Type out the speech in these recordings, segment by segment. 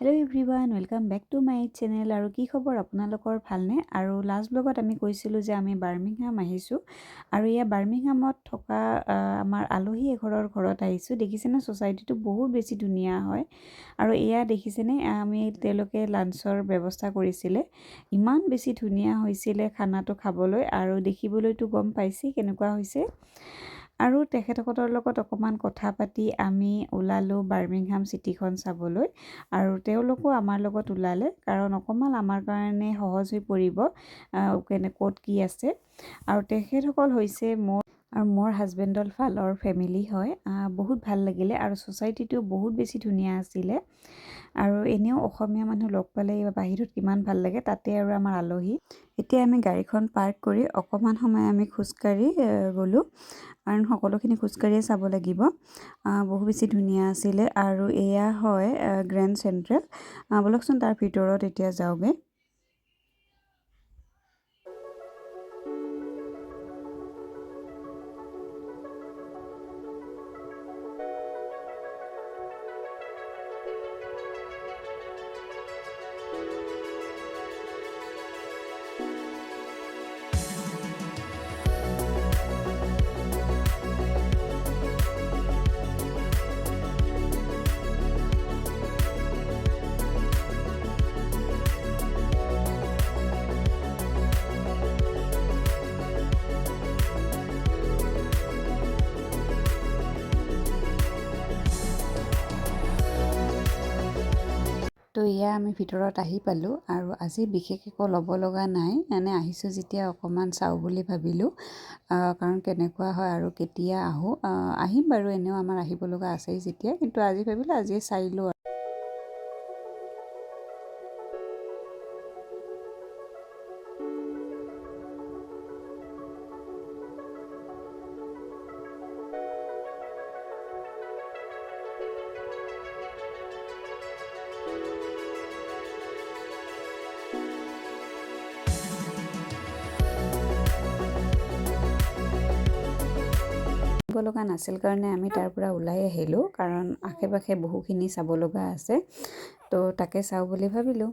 Hello' everyone welcome back to my channel আৰু কি খবৰ আপোনালোকৰ ভালনে? আৰু লাষ্ট ব্লগত আমি কৈছিলোঁ যে আমি বাৰ্মিংহাম আহিছোঁ। আৰু এয়া বাৰ্মিংহামত থকা আমাৰ আলহী এঘৰৰ ঘৰত আহিছোঁ। দেখিছেনে? ছ'চাইটিটো বহুত বেছি ধুনীয়া হয়। আৰু এয়া দেখিছেনে? আমি তেওঁলোকে লাঞ্চৰ ব্যৱস্থা কৰিছিলে। ইমান বেছি ধুনীয়া হৈছিলে খানাটো খাবলৈ। আৰু দেখিবলৈতো গম পাইছেই কেনেকুৱা হৈছে। আৰু তেখেতসকলৰ লগত অকণমান কথা পাতি আমি ওলালোঁ বাৰ্মিংহাম চিটিখন চাবলৈ আৰু তেওঁলোকো আমাৰ লগত ওলালে কাৰণ অকণমান আমাৰ কাৰণে সহজ হৈ পৰিব কেনে ক'ত কি আছে। আৰু তেখেতসকল হৈছে মোৰ আৰু মোৰ হাজবেণ্ডৰ ফালৰ ফেমিলি হয়। বহুত ভাল লাগিলে আৰু ছ'চাইটিটো বহুত বেছি ধুনীয়া আছিলে। আৰু এনেও অসমীয়া মানুহ লগ পালে বাহিৰত কিমান ভাল লাগে তাতে আৰু আমাৰ আলহী। এতিয়া আমি গাড়ীখন পাৰ্ক কৰি অকণমান সময় আমি খোজকাঢ়ি গ'লোঁ। কাৰণ সকলোখিনি খোজকাঢ়িয়ে চাব লাগিব। বহু বেছি ধুনীয়া আছিলে। আৰু এয়া হয় গ্ৰেণ্ড চেণ্ট্ৰেল ব'লকচোন তাৰ ভিতৰত এতিয়া যাওঁগৈ। তো এয়া আমি ভিতৰত আহি পালোঁ আৰু আজি বিশেষ একো ল'ব লগা নাই। মানে আহিছোঁ যেতিয়া অকণমান চাওঁ বুলি ভাবিলোঁ কাৰণ কেনেকুৱা হয় আৰু কেতিয়া আহোঁ। আহিম বাৰু এনেও আমাৰ আহিব লগা আছেই যেতিয়া। কিন্তু আজি ভাবিলোঁ আজিয়ে চাই লওঁ চাব লগা নাছিল কাৰণে আমি তাৰ পৰা ওলাই আহিলোঁ, কাৰণ আশে পাশে বহুখিনি চাব লগা আছে। তো তাকে চাওঁ বুলি ভাবিলোঁ।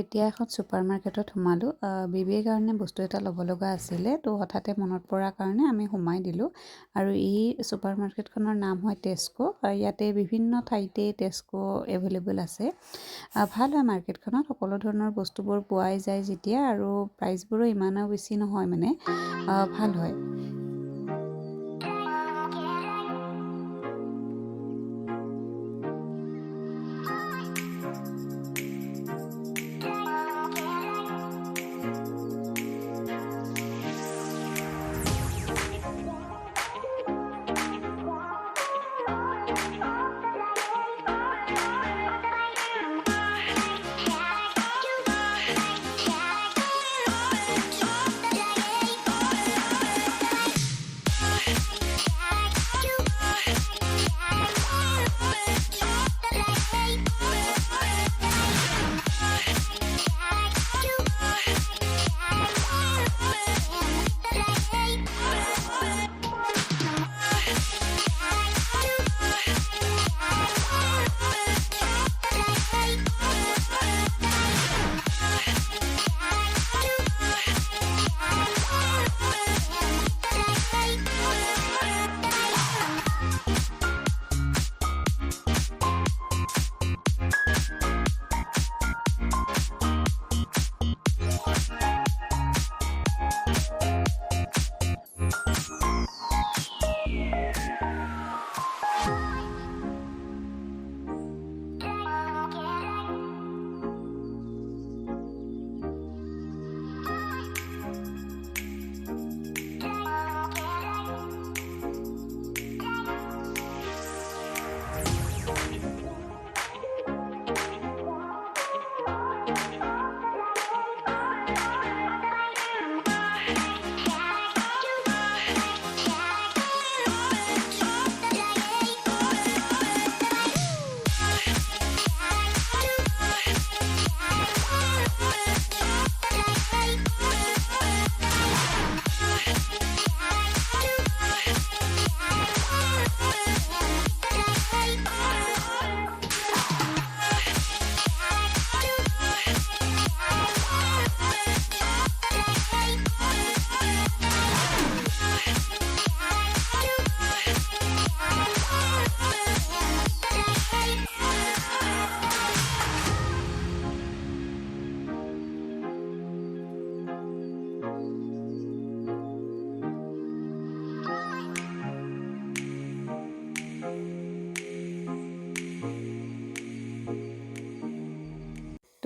এতিয়া এখন ছুপাৰ মাৰ্কেটত সোমালোঁ বেবীৰ কাৰণে বস্তু এটা ল'ব লগা আছিলে তো হঠাতে মনত পৰাৰ কাৰণে আমি সোমাই দিলোঁ। আৰু এই ছুপাৰ মাৰ্কেটখনৰ নাম হয় টেস্কো ইয়াতে বিভিন্ন ঠাইতে টেস্কো এভেইলেবল আছে। ভাল হয় মাৰ্কেটখনত সকলো ধৰণৰ বস্তুবোৰ পোৱাই যায় যেতিয়া আৰু প্ৰাইচবোৰো ইমানো বেছি নহয় মানে। ভাল হয়।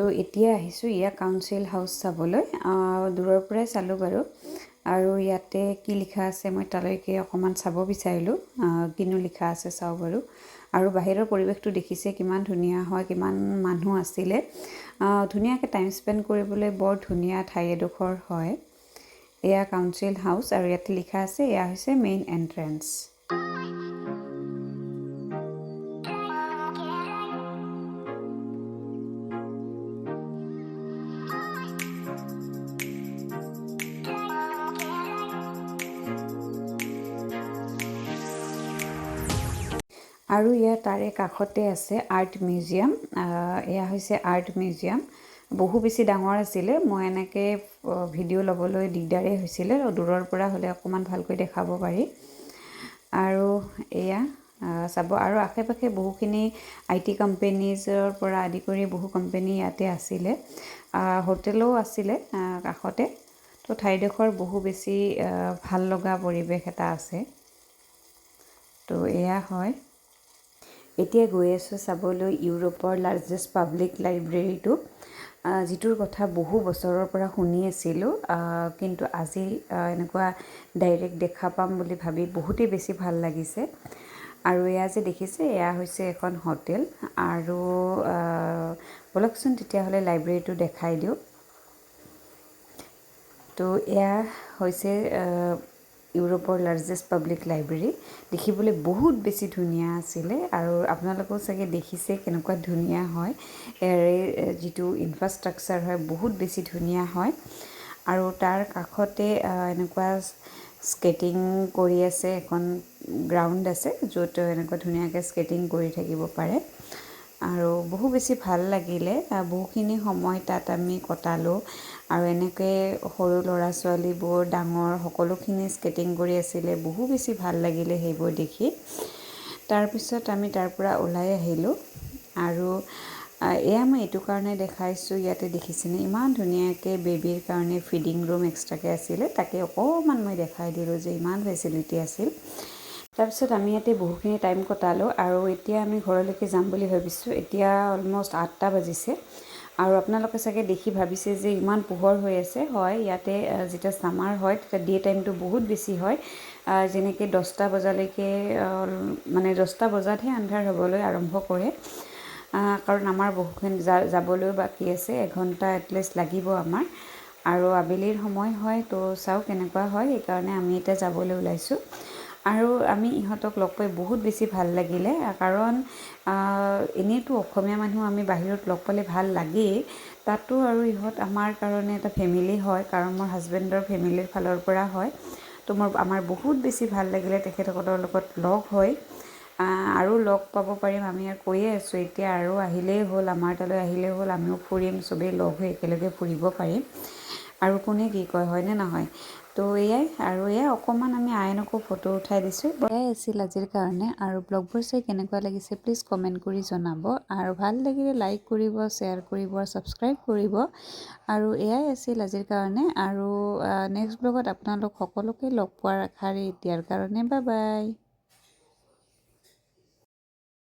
তো এতিয়া আহিছোঁ ইয়াত কাউঞ্চিল হাউচ চাবলৈ। দূৰৰ পৰাই চালোঁ বাৰু। আৰু ইয়াতে কি লিখা আছে মই তালৈকে অকণমান চাব বিচাৰিলোঁ। কিনো লিখা আছে চাওঁ বাৰু। আৰু বাহিৰৰ পৰিৱেশটো দেখিছে কিমান ধুনীয়া হয় কিমান মানুহ আছিলে। ধুনীয়াকৈ টাইম স্পেণ্ড কৰিবলৈ বৰ ধুনীয়া ঠাই এডোখৰ হয়। এয়া কাউঞ্চিল হাউচ আৰু ইয়াতে লিখা আছে এয়া হৈছে মেইন এণ্ট্ৰেঞ্চ আৰু ইয়াৰ তাৰে কাষতে আছে আৰ্ট মিউজিয়াম এয়া হৈছে আৰ্ট মিউজিয়াম। বহু বেছি ডাঙৰ আছিলে মই এনেকৈ ভিডিঅ' ল'বলৈ দিগদাৰেই হৈছিলে দূৰৰ পৰা হ'লে অকণমান ভালকৈ দেখাব পাৰি। আৰু এয়া চাব আৰু আশে পাশে বহুখিনি আই টি কোম্পেনীজৰ পৰা আদি কৰি বহু কোম্পেনী ইয়াতে আছিলে। হোটেলো আছিলে কাষতে। তো ঠাইডোখৰ বহু বেছি ভাল লগা পৰিৱেশ এটা আছে। তো এয়া হয়। এতিয়া গৈ আছোঁ চাবলৈ ইউৰোপৰ লাৰ্জেষ্ট পাব্লিক লাইব্ৰেৰীটো যিটোৰ কথা বহু বছৰৰ পৰা শুনি আছিলোঁ। কিন্তু আজি এনেকুৱা ডাইৰেক্ট দেখা পাম বুলি ভাবি বহুতেই বেছি ভালো লাগিছে। আৰু এয়া যে দেখিছে, এয়া হৈছে এখন হোটেল। আৰু ব'লকচোন তেতিয়াহ'লে লাইব্ৰেৰীটো দেখাই দিওঁ। তো এয়া হৈছে ইউৰোপৰ লাৰ্জেষ্ট পাব্লিক লাইব্ৰেৰী দেখিবলৈ বহুত বেছি ধুনীয়া আছিলে আৰু আপোনালোকেও চাগে দেখিছে কেনেকুৱা ধুনীয়া হয়। ইয়াৰে যিটো ইনফ্ৰাষ্ট্ৰাকচাৰ হয় বহুত বেছি ধুনীয়া হয়। আৰু তাৰ কাষতে এনেকুৱা স্কেটিং কৰি আছে এখন গ্ৰাউণ্ড আছে য'ত এনেকুৱা ধুনীয়াকৈ স্কেটিং কৰি থাকিব পাৰে। আৰু বহু বেছি ভাল লাগিলে। বহুখিনি সময় তাত আমি কটালোঁ। আৰু এনেকৈ সৰু ল'ৰা ছোৱালীবোৰ ডাঙৰ সকলোখিনি স্কেটিং কৰি আছিলে বহু বেছি ভাল লাগিলে সেইবোৰ দেখি। তাৰপিছত আমি তাৰ পৰা ওলাই আহিলোঁ। আৰু এয়া মই এইটো কাৰণে দেখাইছোঁ ইয়াতে দেখিছেনে? ইমান ধুনীয়াকৈ বেবীৰ কাৰণে ফিডিং ৰুম এক্সট্ৰাকৈ আছিলে তাকে অকণমান মই দেখাই দিলোঁ যে ইমান ফেচিলিটি আছিল। তাৰপিছত আমি ইয়াতে বহুখিনি টাইম কটালোঁ আৰু এতিয়া আমি ঘৰলৈকে যাম বুলি ভাবিছোঁ। এতিয়া অলমষ্ট আঠটা বাজিছে। আৰু আপোনালোকে চাগে দেখি ভাবিছে যে ইমান পোহৰ হৈ আছে। হয় ইয়াতে যেতিয়া ছামাৰ হয় তেতিয়া ডে টাইমটো বহুত বেছি হয়। যেনেকৈ দহটা বজালৈকে মানে দহটা বজাতহে আন্ধাৰ হ'বলৈ আৰম্ভ কৰে। কাৰণ আমাৰ বহুখিনি যা যাবলৈও বাকী আছে। এঘণ্টা এটলিষ্ট লাগিব আমাৰ। আৰু আবেলিৰ সময় হয় তো চাওঁ কেনেকুৱা হয়। সেইকাৰণে আমি এতিয়া যাবলৈ ওলাইছোঁ। আৰু আমি ইহঁতক লগ পাই বহুত বেছি ভাল লাগিলে কাৰণ এনেইতো অসমীয়া মানুহ আমি বাহিৰত লগ পালে ভাল লাগেই। তাতো আৰু ইহঁত আমাৰ কাৰণে এটা ফেমিলি হয় কাৰণ মোৰ হাজবেণ্ডৰ ফেমিলিৰ ফালৰ পৰা হয়। তো মোৰ আমাৰ বহুত বেছি ভাল লাগিলে তেখেতসকলৰ লগত লগ হৈ। আৰু লগ পাব পাৰিম আমি আৰু কৈয়ে আছোঁ এতিয়া আৰু আহিলেই হ'ল আমাৰ তালৈ আহিলেই হ'ল আমিও ফুৰিম চবেই লগ হৈ একেলগে ফুৰিব পাৰিম। আৰু কোনে কি কয় হয়নে নহয়? তো এয়াই আৰু এয়াই অকণমান আমি আইনকো ফটো উঠাই দিছোঁ। এয়াই আছিল আজিৰ কাৰণে আৰু ব্লগবোৰ চাই কেনেকুৱা লাগিছে প্লিজ কমেণ্ট কৰি জনাব। আৰু ভাল লাগিলে লাইক কৰিব শ্বেয়াৰ কৰিব ছাবস্ক্ৰাইব কৰিব। আৰু এয়াই আছিল আজিৰ কাৰণে। আৰু নেক্সট ব্লগত আপোনালোক সকলোকে লগ পোৱাৰ আশাৰে এতিয়াৰ কাৰণে বাই বাই